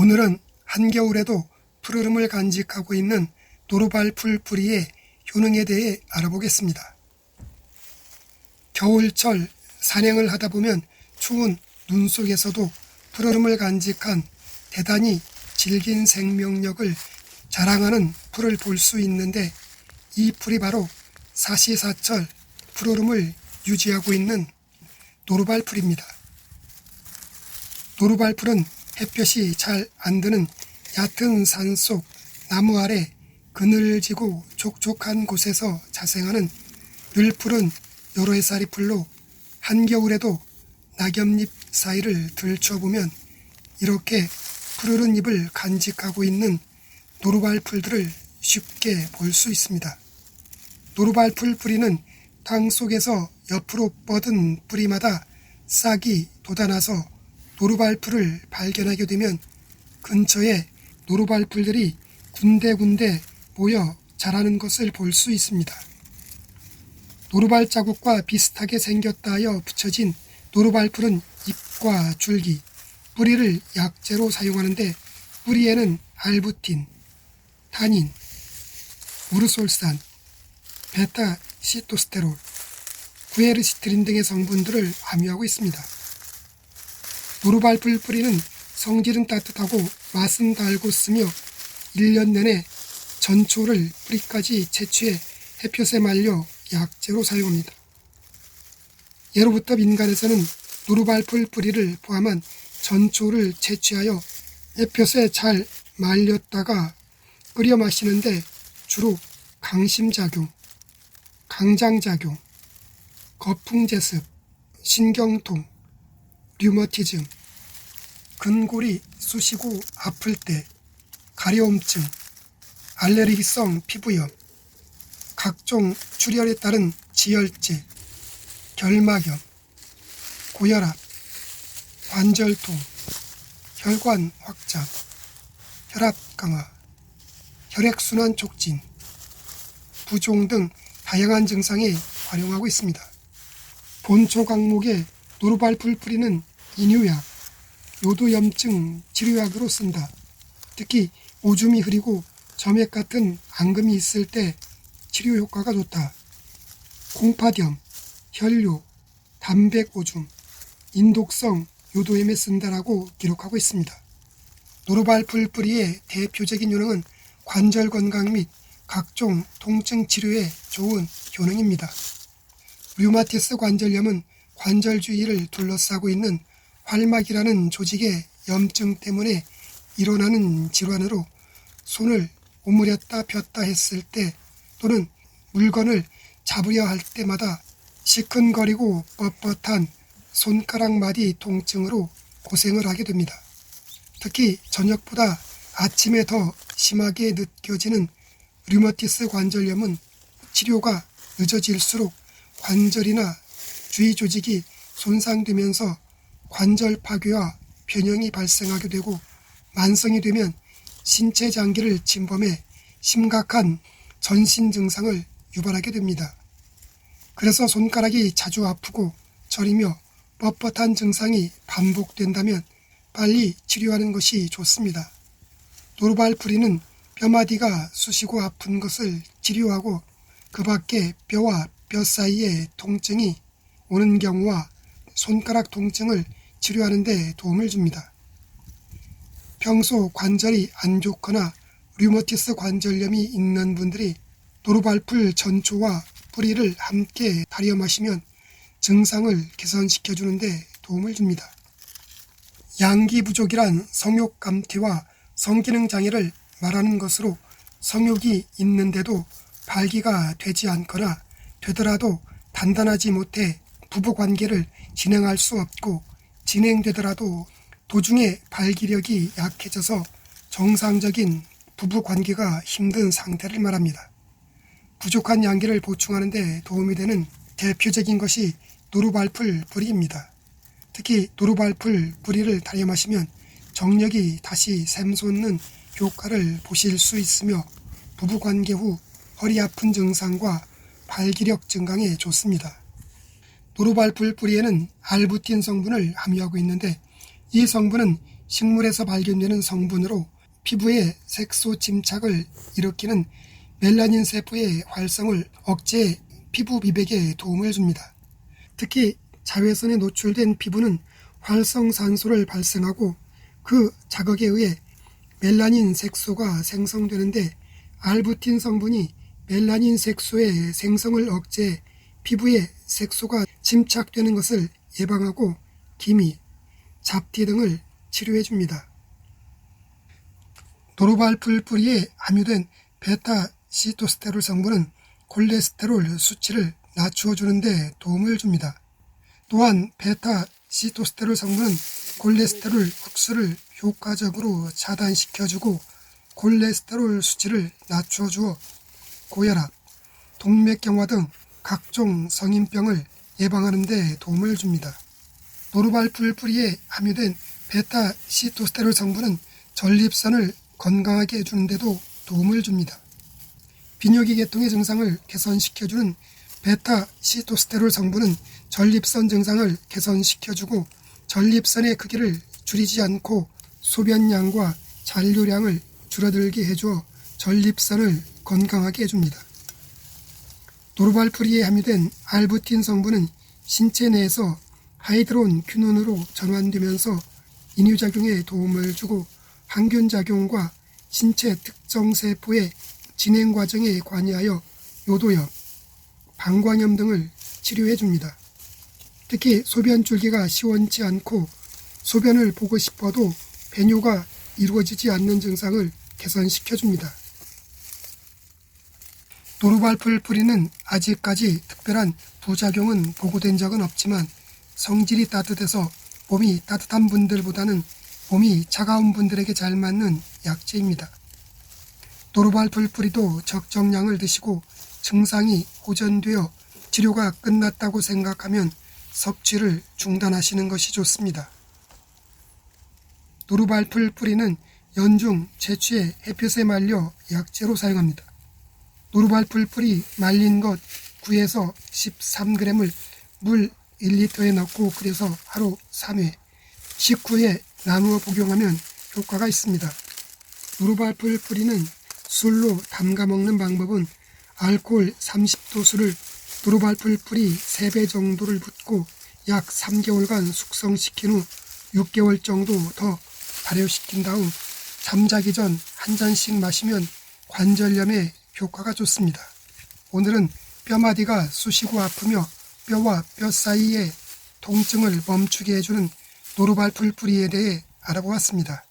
오늘은 한겨울에도 푸르름을 간직하고 있는 노루발풀 뿌리의 효능에 대해 알아보겠습니다. 겨울철 산행을 하다 보면 추운 눈 속에서도 푸르름을 간직한 대단히 질긴 생명력을 자랑하는 풀을 볼 수 있는데 이 풀이 바로 사시사철 푸르름을 유지하고 있는 노루발풀입니다. 노루발풀은 햇볕이 잘 안 드는 얕은 산 속 나무 아래 그늘지고 촉촉한 곳에서 자생하는 늘 푸른 여러 해살이 풀로 한겨울에도 낙엽잎 사이를 들춰보면 이렇게 푸르른 잎을 간직하고 있는 노루발 풀들을 쉽게 볼 수 있습니다. 노루발 풀 뿌리는 땅 속에서 옆으로 뻗은 뿌리마다 싹이 돋아나서 노루발 풀을 발견하게 되면 근처에 노루발 풀들이 군데군데 모여 자라는 것을 볼 수 있습니다. 노루발 자국과 비슷하게 생겼다 하여 붙여진 노루발 풀은 잎과 줄기, 뿌리를 약재로 사용하는데 뿌리에는 알부틴, 타닌, 우르솔산, 베타 시토스테롤, 구에르시트린 등의 성분들을 함유하고 있습니다. 노루발풀 뿌리는 성질은 따뜻하고 맛은 달고 쓰며 1년 내내 전초를 뿌리까지 채취해 햇볕에 말려 약재로 사용합니다. 예로부터 민간에서는 노루발풀 뿌리를 포함한 전초를 채취하여 햇볕에 잘 말렸다가 끓여 마시는데 주로 강심작용, 강장작용, 거풍제습, 신경통, 류머티즘, 근골이 쑤시고 아플 때, 가려움증, 알레르기성 피부염, 각종 출혈에 따른 지혈제, 결막염, 고혈압, 관절통, 혈관 확장, 혈압 강화, 혈액순환 촉진, 부종 등 다양한 증상에 활용하고 있습니다. 본초 강목의 노루발 풀 뿌리는 인유약, 요도염증 치료약으로 쓴다. 특히 오줌이 흐리고 점액 같은 앙금이 있을 때 치료 효과가 좋다. 공파염, 혈뇨, 담백 오줌, 인독성 요도염에 쓴다라고 기록하고 있습니다. 노루발풀 뿌리의 대표적인 효능은 관절 건강 및 각종 통증 치료에 좋은 효능입니다. 류마티스 관절염은 관절 주위를 둘러싸고 있는 활막이라는 조직의 염증 때문에 일어나는 질환으로 손을 오므렸다 폈다 했을 때 또는 물건을 잡으려 할 때마다 시큰거리고 뻣뻣한 손가락 마디 통증으로 고생을 하게 됩니다. 특히 저녁보다 아침에 더 심하게 느껴지는 류마티스 관절염은 치료가 늦어질수록 관절이나 주위 조직이 손상되면서 관절 파괴와 변형이 발생하게 되고 만성이 되면 신체 장기를 침범해 심각한 전신 증상을 유발하게 됩니다. 그래서 손가락이 자주 아프고 저리며 뻣뻣한 증상이 반복된다면 빨리 치료하는 것이 좋습니다. 노르발풀이는 뼈마디가 쑤시고 아픈 것을 치료하고 그 밖에 뼈와 뼈 사이에 통증이 오는 경우와 손가락 통증을 치료하는 데 도움을 줍니다. 평소 관절이 안 좋거나 류머티스 관절염이 있는 분들이 노루발풀 전초와 뿌리를 함께 다려 마시면 증상을 개선시켜 주는데 도움을 줍니다. 양기 부족이란 성욕 감퇴와 성기능 장애를 말하는 것으로 성욕이 있는데도 발기가 되지 않거나 되더라도 단단하지 못해 부부 관계를 진행할 수 없고 진행되더라도 도중에 발기력이 약해져서 정상적인 부부 관계가 힘든 상태를 말합니다. 부족한 양기를 보충하는 데 도움이 되는 대표적인 것이 노루발풀 뿌리입니다. 특히 노루발풀 뿌리를 다려 마시면 정력이 다시 샘솟는 효과를 보실 수 있으며 부부관계 후 허리 아픈 증상과 발기력 증강에 좋습니다. 노루발풀 뿌리에는 알부틴 성분을 함유하고 있는데 이 성분은 식물에서 발견되는 성분으로 피부의 색소 침착을 일으키는 멜라닌 세포의 활성을 억제해 피부 미백에 도움을 줍니다. 특히 자외선에 노출된 피부는 활성산소를 발생하고 그 자극에 의해 멜라닌 색소가 생성되는데 알부틴 성분이 멜라닌 색소의 생성을 억제해 피부에 색소가 침착되는 것을 예방하고 기미, 잡티 등을 치료해 줍니다. 노루발풀 뿌리에 함유된 베타 시토스테롤 성분은 콜레스테롤 수치를 낮추어 주는데 도움을 줍니다. 또한 베타 시토스테롤 성분은 콜레스테롤 흡수를 효과적으로 차단시켜주고 콜레스테롤 수치를 낮추어 주어 고혈압, 동맥경화 등 각종 성인병을 예방하는 데 도움을 줍니다. 노루발풀 뿌리에 함유된 베타 시토스테롤 성분은 전립선을 건강하게 해주는 데도 도움을 줍니다. 비뇨기 계통의 증상을 개선시켜주는 베타 시토스테롤 성분은 전립선 증상을 개선시켜주고 전립선의 크기를 줄이지 않고 소변량과 잔류량을 줄어들게 해주어 전립선을 건강하게 해줍니다. 노르발프리에 함유된 알부틴 성분은 신체 내에서 하이드론 균온으로 전환되면서 인유작용에 도움을 주고 항균작용과 신체 특정 세포의 진행 과정에 관여하여 요도염, 방광염 등을 치료해 줍니다. 특히 소변 줄기가 시원치 않고 소변을 보고 싶어도 배뇨가 이루어지지 않는 증상을 개선시켜 줍니다. 노루발풀 뿌리는 아직까지 특별한 부작용은 보고된 적은 없지만 성질이 따뜻해서 몸이 따뜻한 분들보다는 몸이 차가운 분들에게 잘 맞는 약재입니다. 노루발풀 뿌리도 적정량을 드시고 증상이 호전되어 치료가 끝났다고 생각하면 섭취를 중단하시는 것이 좋습니다. 노루발풀 뿌리는 연중 채취해 햇볕에 말려 약재로 사용합니다. 노루발풀 뿌리 말린 것 9에서 13g을 물 1리터에 넣고 끓여서 하루 3회, 식후에 나누어 복용하면 효과가 있습니다. 노루발풀 뿌리는 술로 담가 먹는 방법은 알코올 30도수를 노루발풀 뿌리 3배 정도를 붓고 약 3개월간 숙성시킨 후 6개월 정도 더 발효시킨 다음 잠자기 전 한 잔씩 마시면 관절염에 효과가 좋습니다. 오늘은 뼈마디가 쑤시고 아프며 뼈와 뼈 사이의 통증을 멈추게 해주는 노루발 풀 뿌리에 대해 알아보았습니다.